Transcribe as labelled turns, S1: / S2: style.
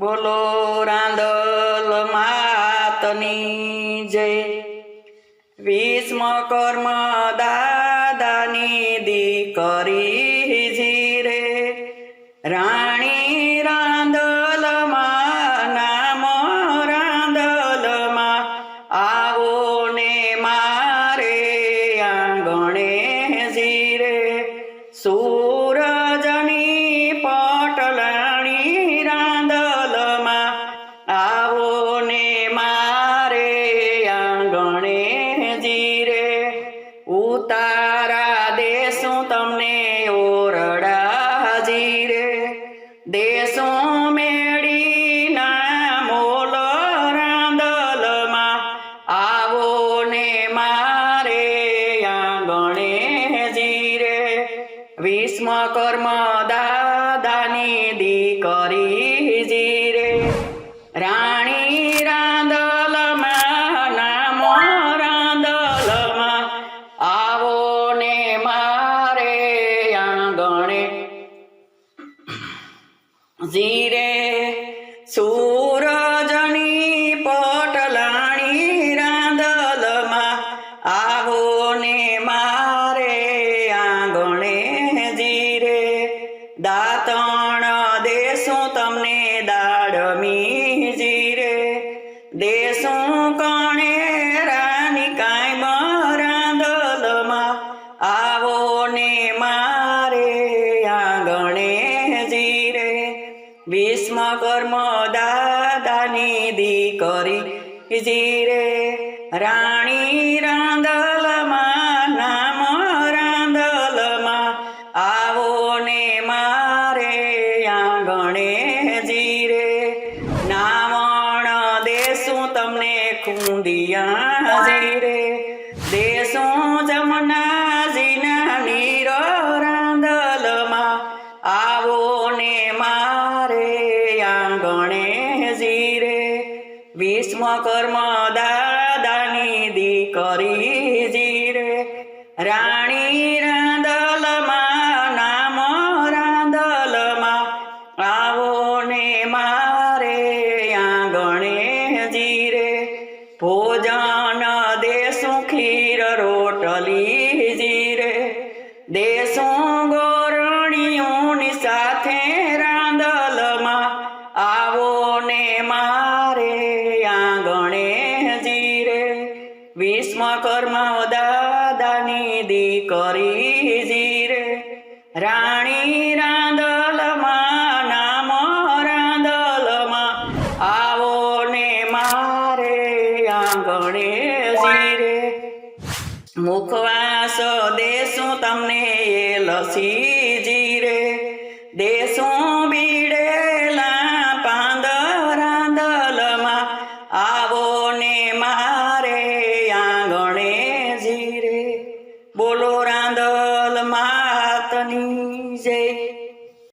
S1: બોલો રાંદલ માતની જય. વિશ્વકર્મ દાદાની દીકરી જીરે રાણી વિશ્વકર્મ દાદાની દીકરી જીરે. રાણી રાંદલમાં નામો રાંદલમાં આવો ને મારે આંગણે. જીરે દાડમી જીરે દેશું કણે રાની કાંઈ રાંદલમાં આવો ને મારે આંગણે જીરે. વિશ્વકર્મ દાદાની દીકરી જીરે. રાણી રાંદલમાં તમને ખુંદિયા જીરે દેશું જમનાજીના નીરો રાંદલમાં આવો ને મારે આંગણે જીરે વિશ્વકર્મ દાદાની દીકરી જીરે રાણી રાંદલમાં નામ રાંદલમાં આવો ને મારે ખીર રોટલી જીરે. દેશું ગોરણીઓની સાથે રાંદલમાં આવો ને મારે આંગણે જીરે. વિશ્વકર્મ દાદાની દીકરી જીરે. રાણી રાંદલમાં, નામ રાંદલમાં આવો ને મારે આંગણે જીરે. મુખવાસ દેશું તમને લસી જીરે. દેશું બી